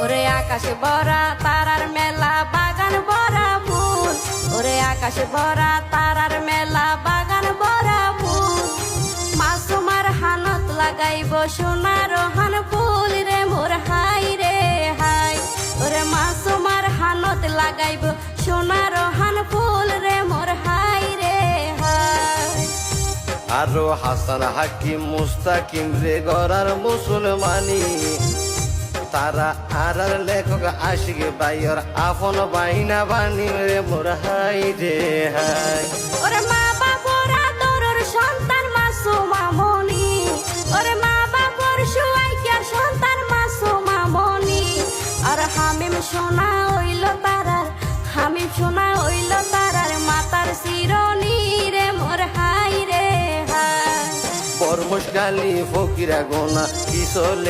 আকাশ ভরা, তারার মেলা, বাগান ভরা ফুল। ওরে আকাশ ভরা, তারার মেলা, বাগান ভরা ফুল। মাসুমার হানত লাগাইব সোনার হান ফুল রে, মোর হাই রে হাই। ওরে মাসুমার হানত লাগাইব সোনার হান ফুল রে, মোর হাই রে হাই। আরও হাসান হাকিম, মুস্তাকিম রে, গড়ার মুসলমানি। তারা আর লেখক আশিক বাইর আপন বাইনা বানি রে মোর হাই রে হাই। ওরে মা বাবুরা তোর সন্তান মাসুমা মনি ওরে মা বাবুর সুয়াইকার সন্তান মাসুমা মনি আর হামিম সোনা হইল তারার হামিম সোনা হইল তারার মাতার শিরনি রে মোর হাই রে হাই। বরমুশ গালি ফকিরা গোনা কি চলে